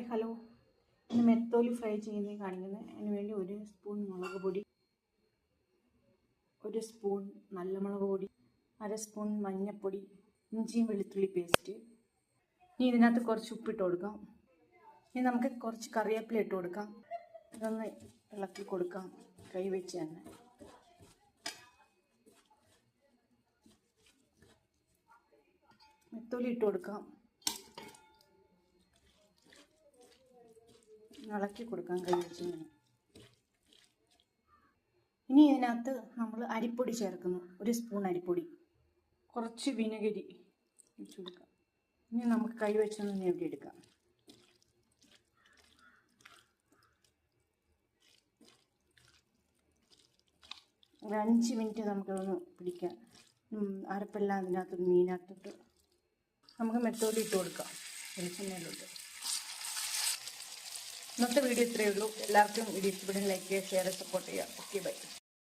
Hi hello. ഇന്ന് മെത്തോലി fry ചെയ്യുന്നത് കാണിക്കുന്നത് അതിന് വേണ്ടി ഒരു സ്പൂൺ മുളക് പൊടി ഒരു സ്പൂൺ നല്ല മുളക് പൊടി അര സ്പൂൺ മഞ്ഞൾപ്പൊടി ഇഞ്ചിയും വെളുത്തുള്ളി പേസ്റ്റ്. ഇനി ഇതിനകത്ത് കുറച്ച് ഉപ്പിട്ട് കൊടുക്കാം. ഇനി നമുക്ക് കുറച്ച് കറിവേപ്പില ഇട്ട് കൊടുക്കാം. ഇതൊന്ന് ഇളക്കി കൊടുക്കാം കൈ വെച്ച് തന്നെ. മെത്തോലി ഇട്ട് കൊടുക്കാം. ഇളക്കി കൊടുക്കാൻ കൈ വെച്ച് ഇനി ഇതിനകത്ത് നമ്മൾ അരിപ്പൊടി ചേർക്കുന്നു. ഒരു സ്പൂൺ അരിപ്പൊടി. കുറച്ച് വിനഗിരി വെച്ച് കൊടുക്കാം. ഇനി നമുക്ക് കൈ വെച്ചൊന്ന് ഞെവിടിയെടുക്കാം ഒരു അഞ്ച് മിനിറ്റ് നമുക്കതൊന്ന് പിടിക്കാം. അരപ്പെല്ലാം അതിനകത്ത് മീനകത്തിട്ട് നമുക്ക് മെത്തോടി ഇട്ട് കൊടുക്കാം. വെളിച്ചെണ്ണയിലോട്ട്. ഇന്നത്തെ വീഡിയോ ഇത്രയേ ഉള്ളൂ. എല്ലാവർക്കും വീഡിയോ ഇഷ്ടപ്പെടുന്ന ലൈക്ക് ചെയ്യുക ഷെയർ സപ്പോർട്ട് ചെയ്യുക. Okay bye